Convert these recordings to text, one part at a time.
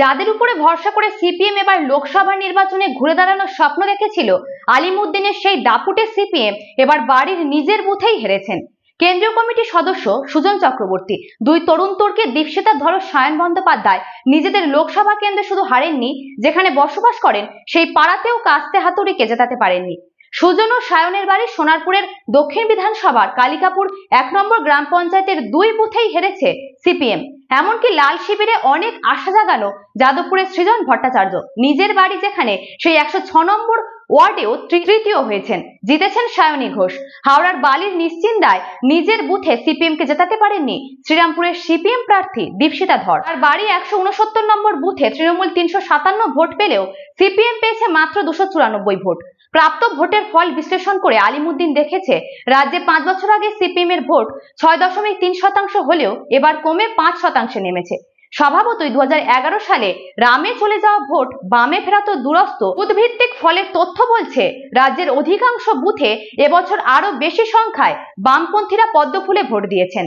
যাদের উপরে ভরসা করে সিপিএম এবার লোকসভা নির্বাচনে ঘুরে দাঁড়ানোর স্বপ্ন দেখেছিল, আলিমুদ্দিনের সেই দাপুটে সিপিএম এবার বাড়ির নিজের বুথেই হেরেছেন। কেন্দ্রীয় কমিটির সদস্য সুজন চক্রবর্তী, দুই তরুণ তোরকে দীপশিতা ধর সায়ন বন্দ্যোপাধ্যায় নিজেদের লোকসভা কেন্দ্রে শুধু হারেননি, যেখানে বসবাস করেন, সেই পাড়াতেও কাস্তে হাতুড়িকে জেতাতে পারেননি। সুজন ও সায়নের বাড়ি সোনারপুরের দক্ষিণ বিধানসভার কালিকাপুর এক নম্বর গ্রাম পঞ্চায়েতের দুই বুথেই হেরেছে সিপিএম। এমনকি লাল শিবিরে অনেক আশা জাগানো যাদবপুরের সৃজন ভট্টাচার্য। নিজের বাড়ি যেখানে সেই একশো নম্বর ওয়ার্ডেও তৃতীয় হয়েছেন। জিতেছেন সায়নী ঘোষ। হাওড়ার বালির নিশ্চিন্দায় নিজের বুথে সিপিএম কে জেতাতে পারেননি শ্রীরামপুরের সিপিএম প্রার্থী দীপশিতা ধর। আর বাড়ি একশো উনসত্তর নম্বর বুথে তৃণমূল তিনশো সাতান্ন ভোট পেলেও সিপিএম পেয়েছে মাত্র দুশো চুরানব্বই ভোট। প্রাপ্ত ভোটের ফল বিশ্লেষণ করে আলিমুদ্দিন দেখেছে, রাজ্যে পাঁচ বছর আগে সিপিএম এর ভোট ছয় দশমিক তিন শতাংশ হলেও এবার কমে পাঁচ শতাংশে নেমেছে। স্বভাবতই দু হাজার এগারো সালে রামে চলে যাওয়া ভোট বামে ফেরাতো দুরস্ত। বুথভিত্তিক ফলের তথ্য বলছে, রাজ্যের অধিকাংশ বুথে এবছর আরও বেশি সংখ্যায় বামপন্থীরা পদ্ম ফুলে ভোট দিয়েছেন।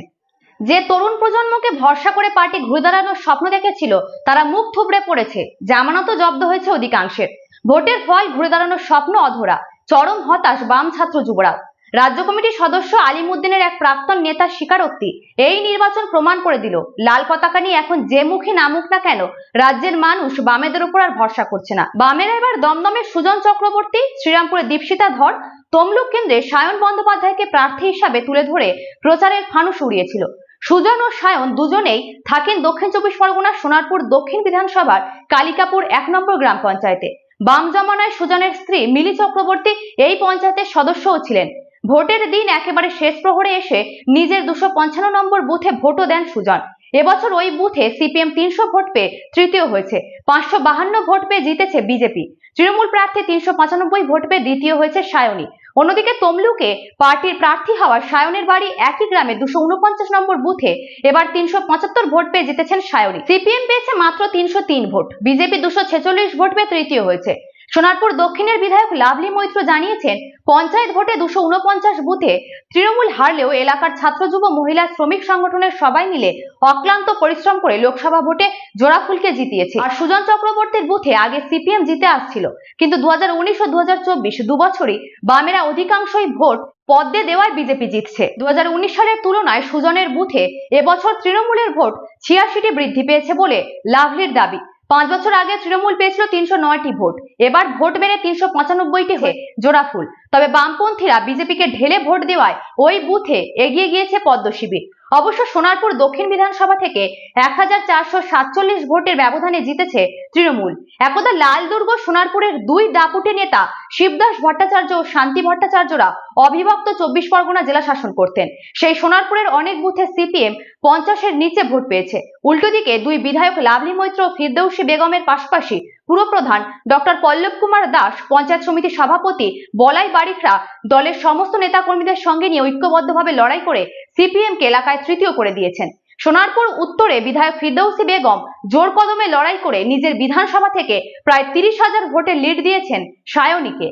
যে তরুণ প্রজন্মকে ভরসা করে পার্টি ঘুরে দাঁড়ানোর স্বপ্ন দেখেছিল, তারা মুখ থুবড়ে পড়েছে, জামানত জব্দ হয়েছে অধিকাংশের। ভোটের ফল ঘুরে দাঁড়ানোর স্বপ্ন অধরা, চরম হতাশ বাম ছাত্র যুবরাও রাজ্য কমিটির সদস্য আলিমুদ্দিনের এক প্রাক্তন নেতার স্বীকারোক্তি। এই নির্বাচন প্রমাণ করে দিল, লাল পতাকা নিয়ে এখন যে মুখে নামুক না কেন, রাজ্যের মানুষ বামেদের উপর আর ভরসা করছে না। বামেরা এবার দমদমে সুজন চক্রবর্তী, শ্রীরামপুরে দীপশিতা ধর, তমলুক কেন্দ্রে সায়ন বন্দ্যোপাধ্যায়কে প্রার্থী হিসাবে তুলে ধরে প্রচারের ফানুস উড়িয়েছিল। সুজন ও সায়ন দুজনেই থাকেন দক্ষিণ চব্বিশ পরগনার সোনারপুর দক্ষিণ বিধানসভার কালিকাপুর এক নম্বর গ্রাম পঞ্চায়েতে। বাম জমানায় সুজনের স্ত্রী মিলি চক্রবর্তী এই পঞ্চায়েতের সদস্যও ছিলেন। ভোটের দিন একেবারে শেষ প্রহরে এসে নিজের দুশো পঞ্চান্ন নম্বর বুথে ভোটও দেন সুজন। এবছর ওই বুথে সিপিএম তিনশো ভোট পেয়ে তৃতীয় হয়েছে। পাঁচশো বাহান্ন ভোট পেয়ে জিতেছে বিজেপি। তৃণমূল প্রার্থী তিনশো পঁচানব্বই ভোট পেয়ে দ্বিতীয় হয়েছে সায়নী। অন্যদিকে তমলুকে পার্টির প্রার্থী হওয়া সায়নের বাড়ি একই গ্রামে দুশো উনপঞ্চাশ নম্বর বুথে এবার তিনশো পঁচাত্তর ভোট পেয়ে জিতেছেন সায়নী। সিপিএম পেয়েছে মাত্র তিনশো তিন ভোট। বিজেপি দুশো ছেচল্লিশ ভোট পেয়ে তৃতীয় হয়েছে। সোনারপুর দক্ষিণের বিধায়ক লাভলি মৈত্র জানিয়েছেন, পঞ্চায়েত ভোটে দুশো উনপঞ্চাশ বুথে তৃণমূল হারলেও এলাকার ছাত্র, যুব, মহিলা, শ্রমিক সংগঠনের সবাই মিলে অক্লান্ত পরিশ্রম করে লোকসভা ভোটে জোড়াফুলকে জিতিয়েছে। আর সুজন চক্রবর্তীর বুথে আগে সিপিএম জিতে আসছিল, কিন্তু দু হাজার উনিশ ও দু হাজার চব্বিশ দুবছরই বামেরা অধিকাংশই ভোট পদ্মে দেওয়ায় বিজেপি জিতছে। দু হাজার উনিশ সালের তুলনায় সুজনের বুথে এবছর তৃণমূলের ভোট ছিয়াশিটি বৃদ্ধি পেয়েছে বলে লাভলির দাবি। পাঁচ বছর আগে তৃণমূল পেয়েছিল তিনশো নয়টি ভোট। এবার ভোট বেড়ে তিনশো পঁচানব্বইটি হয়ে জোড়াফুল তবে বামপন্থীরা বিজেপিকে ঢেলে ভোট দেওয়ায় ওই বুথে এগিয়ে গিয়েছে পদ্ম শিবির। অবশ্য সোনারপুর দক্ষিণ বিধানসভা থেকে এক হাজার চারশো সাতচল্লিশ ভোটের ব্যবধানে জিতেছে তৃণমূল। একদা লাল দুর্গ সোনারপুরের দুই দাপুটে নেতা শিবদাস ভট্টাচার্য ও শান্তি ভট্টাচার্যরা অবিভক্ত চব্বিশ পরগনা জেলা শাসন করতেন। সেই সোনারপুরের অনেক বুথে সিপিএম পঞ্চাশের নিচে ভোট পেয়েছে। উল্টো দিকে দুই বিধায়ক লাভলি মৈত্র ও ফিরদৌসী বেগমের পাশাপাশি পুরপ্রধান ডক্টর পল্লব কুমার দাস, পঞ্চায়েত সমিতির সভাপতি বলাই বারিকরা দলের সমস্ত নেতাকর্মীদের সঙ্গে নিয়ে ঐক্যবদ্ধভাবে লড়াই করে সিপিএমকে এলাকায় তৃতীয় করে দিয়েছেন। সোনারপুর উত্তরে বিধায়ক ফিরদৌসি বেগম জোর কদমে লড়াই করে নিজের বিধানসভা থেকে প্রায় তিরিশ হাজার ভোটের লিড দিয়েছেন সায়নীকে।